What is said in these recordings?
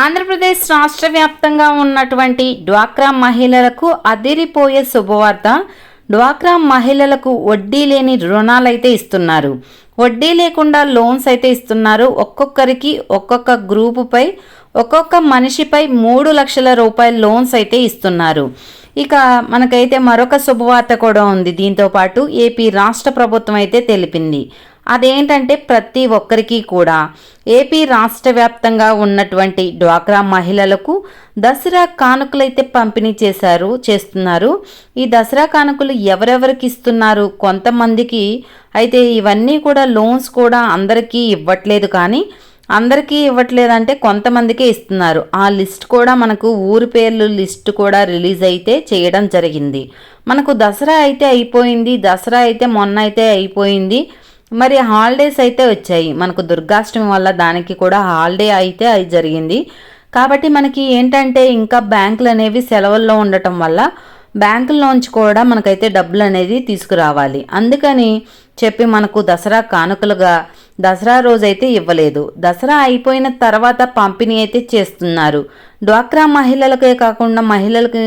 ఆంధ్రప్రదేశ్ రాష్ట్ర వ్యాప్తంగా ఉన్నటువంటి డ్వాక్రా మహిళలకు అదిరిపోయే శుభవార్త. డ్వాక్రా మహిళలకు వడ్డీ లేని రుణాలు అయితే ఇస్తున్నారు. వడ్డీ లేకుండా లోన్స్ అయితే ఇస్తున్నారు. ఒక్కొక్కరికి ఒక్కొక్క గ్రూపుపై ఒక్కొక్క మనిషిపై మూడు లక్షల రూపాయల లోన్స్ అయితే ఇస్తున్నారు. ఇక మనకైతే మరొక శుభవార్త కూడా ఉంది. దీంతో పాటు ఏపీ రాష్ట్ర ప్రభుత్వం అయితే తెలిపింది. అదేంటంటే ప్రతి ఒక్కరికి కూడా ఏపీ రాష్ట్ర వ్యాప్తంగా ఉన్నటువంటి డ్వాక్రా మహిళలకు దసరా కానుకలైతే పంపిణీ చేశారు చేస్తున్నారు. ఈ దసరా కానుకలు ఎవరెవరికి ఇస్తున్నారు? కొంతమందికి అయితే ఇవన్నీ కూడా లోన్స్ కూడా అందరికీ ఇవ్వట్లేదు కానీ అందరికీ ఇవ్వట్లేదంటే కొంతమందికే ఇస్తున్నారు. ఆ లిస్ట్ కూడా మనకు ఊరి పేర్లు లిస్ట్ కూడా రిలీజ్ అయితే చేయడం జరిగింది. మనకు దసరా అయితే అయిపోయింది దసరా అయితే మొన్న అయితే అయిపోయింది. మరి హాలిడేస్ అయితే వచ్చాయి. మనకు దుర్గాష్టమి వల్ల దానికి కూడా హాలిడే అయితే అది జరిగింది. కాబట్టి మనకి ఏంటంటే ఇంకా బ్యాంకులు అనేవి సెలవుల్లో ఉండటం వల్ల బ్యాంకుల్లోంచి కూడా మనకైతే డబ్బులు అనేది తీసుకురావాలి. అందుకని చెప్పి మనకు దసరా కానుకలుగా దసరా రోజైతే ఇవ్వలేదు. దసరా అయిపోయిన తర్వాత పంపిణీ అయితే చేస్తున్నారు. డ్వాక్రా మహిళలకే కాకుండా మహిళలకి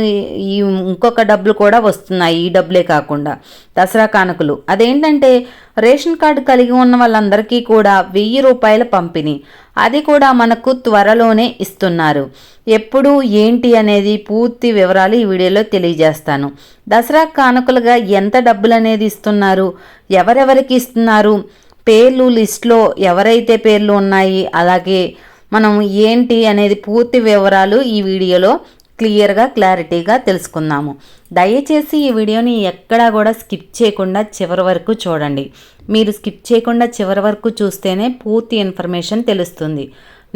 ఈ ఇంకొక డబ్బులు కూడా వస్తున్నాయి ఈ డబ్బులే కాకుండా. దసరా కానుకలు. అదేంటంటే రేషన్ కార్డు కలిగి ఉన్న వాళ్ళందరికీ కూడా వెయ్యి రూపాయల పంపిణీ. అది కూడా మనకు త్వరలోనే ఇస్తున్నారు. ఎప్పుడు ఏంటి అనేది పూర్తి వివరాలు ఈ వీడియోలో తెలియజేస్తాను. దసరా కానుకలుగా ఎంత డబ్బులు అనేది ఇస్తున్నారు ఎవరెవరికి ఇస్తున్నారు పేర్లు లిస్ట్లో ఎవరైతే పేర్లు ఉన్నాయి అలాగే మనం ఏంటి అనేది పూర్తి వివరాలు ఈ వీడియోలో క్లియర్గా క్లారిటీగా తెలుసుకుందాము. దయచేసి ఈ వీడియోని ఎక్కడా కూడా స్కిప్ చేయకుండా చివరి వరకు చూడండి. మీరు స్కిప్ చేయకుండా చివరి వరకు చూస్తేనే పూర్తి ఇన్ఫర్మేషన్ తెలుస్తుంది.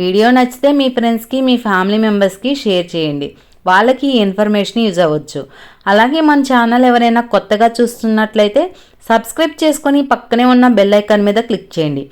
వీడియో నచ్చితే మీ ఫ్రెండ్స్కి మీ ఫ్యామిలీ మెంబర్స్కి షేర్ చేయండి. వాళ్ళకి ఈ ఇన్ఫర్మేషన్ యూజ్ అవ్వచ్చు. అలాగే మన ఛానల్ ఎవరైనా కొత్తగా చూస్తున్నట్లయితే సబ్స్క్రైబ్ చేసుకొని పక్కనే ఉన్న బెల్ ఐకాన్ మీద క్లిక్ చేయండి.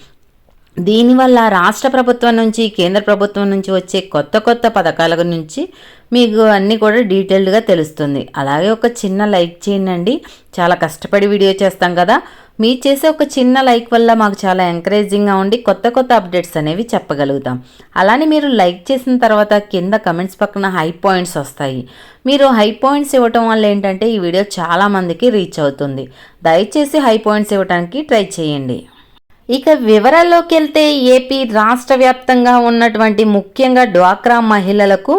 దీనివల్ల రాష్ట్ర ప్రభుత్వం నుంచి కేంద్ర ప్రభుత్వం నుంచి వచ్చే కొత్త కొత్త పథకాల నుంచి మీకు అన్నీ కూడా డీటెయిల్డ్గా తెలుస్తుంది. అలాగే ఒక చిన్న లైక్ చేయండి చాలా కష్టపడి వీడియో చేస్తాం కదా. మీరు చేసే ఒక చిన్న లైక్ వల్ల మాకు చాలా ఎంకరేజింగ్గా ఉండి కొత్త కొత్త అప్డేట్స్ అనేవి చెప్పగలుగుతాం. అలానే మీరు లైక్ చేసిన తర్వాత కింద కమెంట్స్ పక్కన హై పాయింట్స్ వస్తాయి. మీరు హై పాయింట్స్ ఇవ్వటం వల్ల ఏంటంటే ఈ వీడియో చాలామందికి రీచ్ అవుతుంది. దయచేసి హై పాయింట్స్ ఇవ్వడానికి ట్రై చేయండి. ఇక వివరాల్లోకి వెళ్తే ఏపీ రాష్ట్ర వ్యాప్తంగా ఉన్నటువంటి ముఖ్యంగా డ్వాక్రా మహిళలకు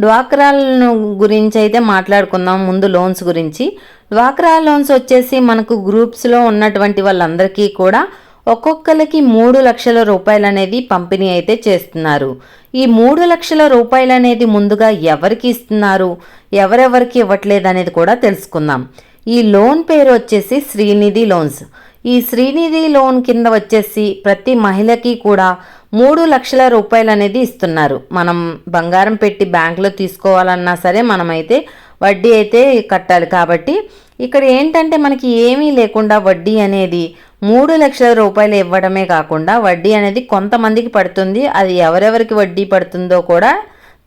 డ్వాక్రాలను గురించి అయితే మాట్లాడుకుందాం. ముందు లోన్స్ గురించి. డ్వాక్రా లోన్స్ వచ్చేసి మనకు గ్రూప్స్లో ఉన్నటువంటి వాళ్ళందరికీ కూడా ఒక్కొక్కరికి మూడు లక్షల రూపాయలు అనేది పంపిణీ అయితే చేస్తున్నారు. ఈ మూడు లక్షల రూపాయలు అనేది ముందుగా ఎవరికి ఇస్తున్నారు? ఎవరెవరికి ఇవ్వట్లేదు అనేది కూడా తెలుసుకుందాం. ఈ లోన్ పేరు వచ్చేసి శ్రీనిధి లోన్స్. ఈ శ్రీనిధి లోన్ కింద వచ్చేసి ప్రతి మహిళకి కూడా మూడు లక్షల రూపాయలు అనేది ఇస్తున్నారు. మనం బంగారం పెట్టి బ్యాంకులో తీసుకోవాలన్నా సరే మనమైతే వడ్డీ అయితే కట్టాలి. కాబట్టి ఇక్కడ ఏంటంటే మనకి ఏమీ లేకుండా వడ్డీ అనేది మూడు లక్షల రూపాయలు ఇవ్వడమే కాకుండా వడ్డీ అనేది కొంతమందికి పడుతుంది. అది ఎవరెవరికి వడ్డీ పడుతుందో కూడా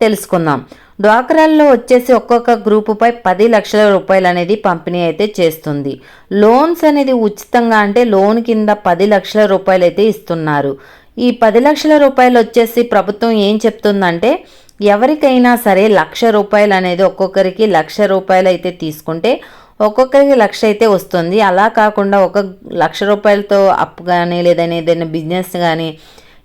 తెలుసుకుందాం. డ్వాక్రాల్లో వచ్చేసి ఒక్కొక్క గ్రూపుపై పది లక్షల రూపాయలు అనేది పంపిణీ అయితే చేస్తుంది. లోన్స్ అనేది ఉచితంగా అంటే లోన్ కింద పది లక్షల రూపాయలు అయితే ఇస్తున్నారు. ఈ పది లక్షల రూపాయలు వచ్చేసి ప్రభుత్వం ఏం చెప్తుందంటే ఎవరికైనా సరే లక్ష రూపాయలు అనేది ఒక్కొక్కరికి లక్ష రూపాయలు అయితే తీసుకుంటే ఒక్కొక్కరికి లక్ష అయితే వస్తుంది. అలా కాకుండా ఒక లక్ష రూపాయలతో అప్పు కానీ లేదని ఏదైనా బిజినెస్ కానీ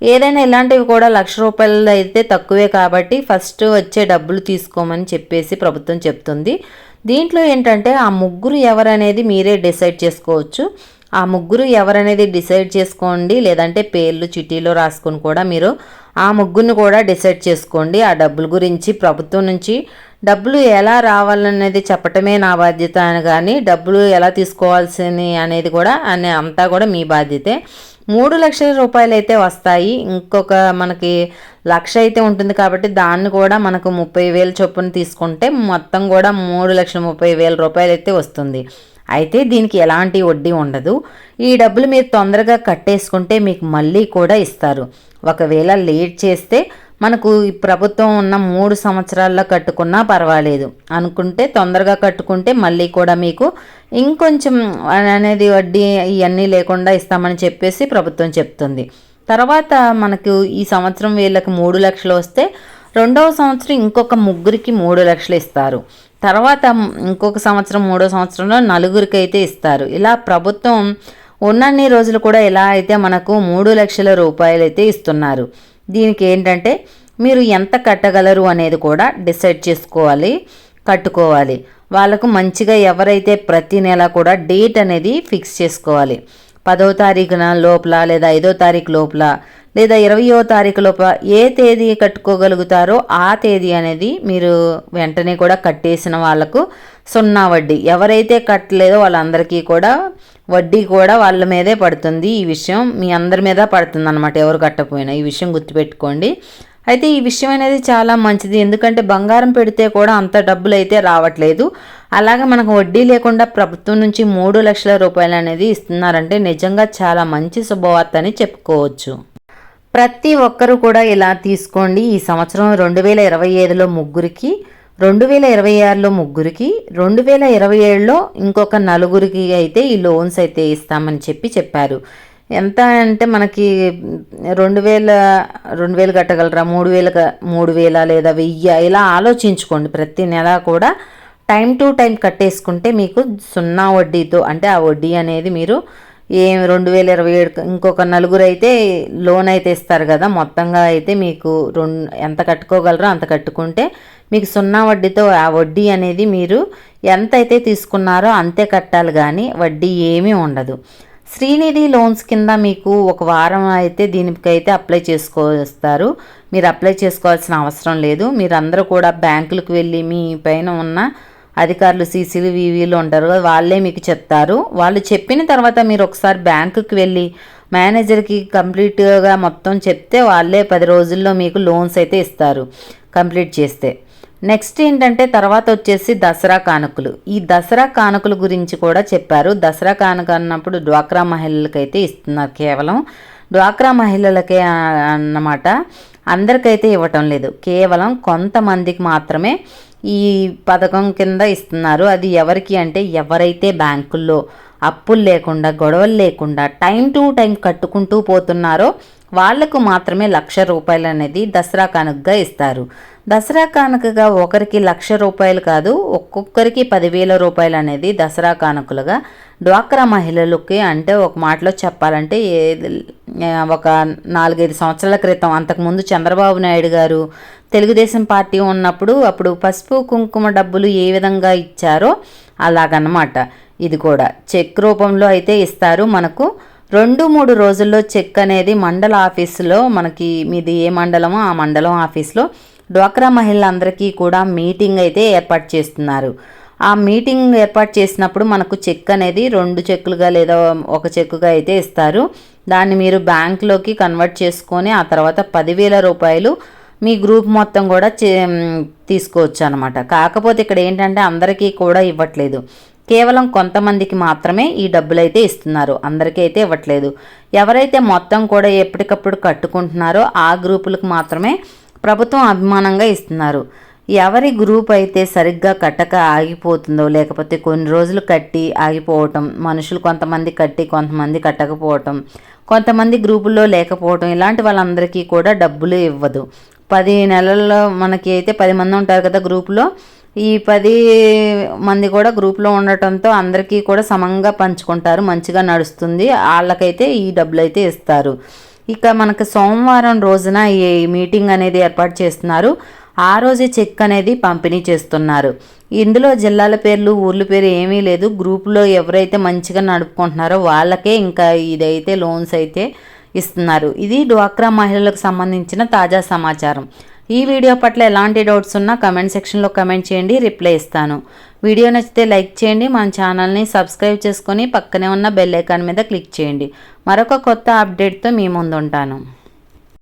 ఏదైనా ఇలాంటివి కూడా లక్ష రూపాయలు అయితే తక్కువే కాబట్టి ఫస్ట్ వచ్చే డబ్బులు తీసుకోమని చెప్పేసి ప్రభుత్వం చెప్తుంది. దీంట్లో ఏంటంటే ఆ ముగ్గురు ఎవరనేది మీరే డిసైడ్ చేసుకోవచ్చు. ఆ ముగ్గురు ఎవరనేది డిసైడ్ చేసుకోండి లేదంటే పేర్లు చిటీలో రాసుకొని కూడా మీరు ఆ ముగ్గురిని కూడా డిసైడ్ చేసుకోండి. ఆ డబ్బుల గురించి ప్రభుత్వం నుంచి డబ్బులు ఎలా రావాలనేది చెప్పటమే నా బాధ్యత అని కానీ డబ్బులు ఎలా తీసుకోవాల్సింది అనేది కూడా అనే అంతా కూడా మీ బాధ్యతే. మూడు లక్షల రూపాయలు అయితే వస్తాయి. ఇంకొక మనకి లక్ష అయితే ఉంటుంది కాబట్టి దాన్ని కూడా మనకు ముప్పై వేలు చొప్పున తీసుకుంటే మొత్తం కూడా మూడు లక్షల ముప్పై వేల రూపాయలు అయితే వస్తుంది. అయితే దీనికి ఎలాంటి వడ్డీ ఉండదు. ఈ డబ్బులు మీరు తొందరగా కట్టేసుకుంటే మీకు మళ్ళీ కూడా ఇస్తారు. ఒకవేళ లేట్ చేస్తే మనకు ఈ ప్రభుత్వం ఉన్న మూడు సంవత్సరాల్లో కట్టుకున్నా పర్వాలేదు. అనుకుంటే తొందరగా కట్టుకుంటే మళ్ళీ కూడా మీకు ఇంకొంచెం అనేది వడ్డీ ఇవన్నీ లేకుండా ఇస్తామని చెప్పేసి ప్రభుత్వం చెప్తుంది. తర్వాత మనకు ఈ సంవత్సరం వీళ్ళకి మూడు లక్షలు వస్తే రెండవ సంవత్సరం ఇంకొక ముగ్గురికి మూడు లక్షలు ఇస్తారు. తర్వాత ఇంకొక సంవత్సరం మూడో సంవత్సరంలో నలుగురికి అయితే ఇస్తారు. ఇలా ప్రభుత్వం ఉన్నన్ని రోజులు కూడా ఇలా అయితే మనకు మూడు లక్షల రూపాయలు అయితే ఇస్తున్నారు. దీనికి ఏంటంటే మీరు ఎంత కట్టగలరు అనేది కూడా డిసైడ్ చేసుకోవాలి కట్టుకోవాలి. వాళ్ళకు మంచిగా ఎవరైతే ప్రతి నెల కూడా డేట్ అనేది ఫిక్స్ చేసుకోవాలి. పదో తారీఖున లోపల లేదా ఐదో తారీఖు లోపల లేదా ఇరవయో తారీఖు లోపల ఏ తేదీ కట్టుకోగలుగుతారో ఆ తేదీ అనేది మీరు వెంటనే కూడా కట్టేసిన వాళ్ళకు సున్నా వడ్డీ. ఎవరైతే కట్టలేదో వాళ్ళందరికీ కూడా వడ్డీ కూడా వాళ్ళ మీదే పడుతుంది ఈ విషయం. మీ అందరి మీద పడుతుంది అనమాట ఎవరు కట్టకపోయినా. ఈ విషయం గుర్తుపెట్టుకోండి. అయితే ఈ విషయం అనేది చాలా మంచిది. ఎందుకంటే బంగారం పెడితే కూడా అంత డబ్బులు అయితే రావట్లేదు. అలాగే మనకు వడ్డీ లేకుండా ప్రభుత్వం నుంచి మూడు లక్షల రూపాయలు అనేది ఇస్తున్నారంటే నిజంగా చాలా మంచి శుభవార్త అని చెప్పుకోవచ్చు. ప్రతి ఒక్కరూ కూడా ఇలా తీసుకోండి. ఈ సంవత్సరం రెండు వేల ఇరవై ఐదులో ముగ్గురికి రెండు వేల ఇరవై ఆరులో ముగ్గురికి రెండు వేల ఇరవై ఏడులో ఇంకొక నలుగురికి అయితే ఈ లోన్స్ అయితే ఇస్తామని చెప్పి చెప్పారు. ఎంత అంటే మనకి రెండు వేల రెండు వేలు కట్టగలరా? మూడు వేల మూడు వేల లేదా వెయ్యి? ఇలా ఆలోచించుకోండి. ప్రతి నెల కూడా టైం టు టైం కట్టేసుకుంటే మీకు సున్నా వడ్డీతో అంటే ఆ వడ్డీ అనేది మీరు ఏం రెండు వేల ఇరవై ఏడు ఇంకొక నలుగురు అయితే లోన్ అయితే ఇస్తారు కదా. మొత్తంగా అయితే మీకు రెండు ఎంత కట్టుకోగలరో అంత కట్టుకుంటే మీకు సున్నా వడ్డీతో ఆ వడ్డీ అనేది మీరు ఎంత అయితే తీసుకున్నారో అంతే కట్టాలి కానీ వడ్డీ ఏమీ ఉండదు. శ్రీనిధి లోన్స్ కింద మీకు ఒక వారం అయితే దీనికైతే అప్లై చేసుకోస్తారు. మీరు అప్లై చేసుకోవాల్సిన అవసరం లేదు. మీరందరూ కూడా బ్యాంకులకు వెళ్ళి మీ పైన ఉన్న అధికారులు సీసీలు వీవీలు ఉంటారు వాళ్ళే మీకు చెప్తారు. వాళ్ళు చెప్పిన తర్వాత మీరు ఒకసారి బ్యాంకుకి వెళ్ళి మేనేజర్కి కంప్లీట్గా మొత్తం చెప్తే వాళ్ళే పది రోజుల్లో మీకు లోన్స్ అయితే ఇస్తారు కంప్లీట్ చేస్తే. నెక్స్ట్ ఏంటంటే తర్వాత వచ్చేసి దసరా కానుకలు. ఈ దసరా కానుకల గురించి కూడా చెప్పారు. దసరా కానుక అన్నప్పుడు డ్వాక్రా మహిళలకైతే ఇస్తున్నారు కేవలం. డ్వాక్రా మహిళలకే అన్నమాట. అందరికైతే ఇవ్వటం లేదు. కేవలం కొంతమందికి మాత్రమే ఈ పథకం కింద ఇస్తున్నారు. అది ఎవరికి అంటే ఎవరైతే బ్యాంకుల్లో అప్పులు లేకుండా గొడవలు లేకుండా టైం టు టైం కట్టుకుంటూ పోతున్నారో వాళ్ళకు మాత్రమే లక్ష రూపాయలు అనేది దసరా కానుకగా ఇస్తారు. దసరా కానుకగా ఒకరికి లక్ష రూపాయలు కాదు ఒక్కొక్కరికి పదివేల రూపాయలు అనేది దసరా కానుకలుగా డ్వాక్రా మహిళలకి అంటే ఒక మాటలో చెప్పాలంటే ఒక నాలుగైదు సంవత్సరాల క్రితం అంతకుముందు చంద్రబాబు నాయుడు గారు తెలుగుదేశం పార్టీ ఉన్నప్పుడు అప్పుడు పసుపు కుంకుమ డబ్బులు ఏ విధంగా ఇచ్చారో అలాగన్నమాట. ఇది కూడా చెక్ రూపంలో అయితే ఇస్తారు. మనకు రెండు మూడు రోజుల్లో చెక్ అనేది మండల ఆఫీసులో మనకి మీది ఏ మండలమో ఆ మండలం ఆఫీస్లో డ్వాక్రా మహిళలందరికీ కూడా మీటింగ్ అయితే ఏర్పాటు చేస్తున్నారు. ఆ మీటింగ్ ఏర్పాటు చేసినప్పుడు మనకు చెక్ అనేది రెండు చెక్కులుగా లేదా ఒక చెక్కుగా అయితే ఇస్తారు. దాన్ని మీరు బ్యాంక్లోకి కన్వర్ట్ చేసుకొని ఆ తర్వాత పదివేల రూపాయలు మీ గ్రూప్ మొత్తం కూడా తీసుకోవచ్చు అనమాట కాకపోతే ఇక్కడ ఏంటంటే అందరికీ కూడా ఇవ్వట్లేదు. కేవలం కొంతమందికి మాత్రమే ఈ డబ్బులు అయితే ఇస్తున్నారు. అందరికీ అయితే ఇవ్వట్లేదు. ఎవరైతే మొత్తం కూడా ఎప్పటికప్పుడు కట్టుకుంటున్నారో ఆ గ్రూపులకు మాత్రమే ప్రభుత్వం అభిమానంగా ఇస్తున్నారు. ఎవరి గ్రూప్ అయితే సరిగ్గా కట్టక ఆగిపోతుందో లేకపోతే కొన్ని రోజులు కట్టి ఆగిపోవటం మనుషులు కొంతమంది కట్టి కొంతమంది కట్టకపోవటం కొంతమంది గ్రూపుల్లో లేకపోవటం ఇలాంటి వాళ్ళందరికీ కూడా డబ్బులు ఇవ్వదు. పది నెలల్లో మనకి అయితే పది మంది ఉంటారు కదా గ్రూపులో. ఈ పది మంది కూడా గ్రూప్లో ఉండటంతో అందరికీ కూడా సమంగా పంచుకుంటారు మంచిగా నడుస్తుంది. వాళ్ళకైతే ఈ డబ్బులు అయితే ఇస్తారు. ఇక మనకు సోమవారం రోజున ఈ మీటింగ్ అనేది ఏర్పాటు చేస్తున్నారు. ఆ రోజే చెక్ అనేది పంపిణీ చేస్తున్నారు. ఇందులో జిల్లాల పేర్లు ఊర్ల పేరు ఏమీ లేదు. గ్రూప్లో ఎవరైతే మంచిగా నడుపుకుంటున్నారో వాళ్ళకే ఇంకా ఇదైతే లోన్స్ అయితే ఇస్తున్నారు. ఇది డ్వాక్రా మహిళలకు సంబంధించిన తాజా సమాచారం. ఈ వీడియో పట్ల ఎలాంటి డౌట్స్ ఉన్నా కమెంట్ సెక్షన్లో కమెంట్ చేయండి. రిప్లై ఇస్తాను. వీడియో నచ్చితే లైక్ చేయండి మన ఛానల్ని సబ్స్క్రైబ్ చేసుకొని పక్కనే ఉన్న బెల్ ఐకాన్ మీద క్లిక్ చేయండి. మరొక కొత్త అప్డేట్తో మీ ముందుంటాను.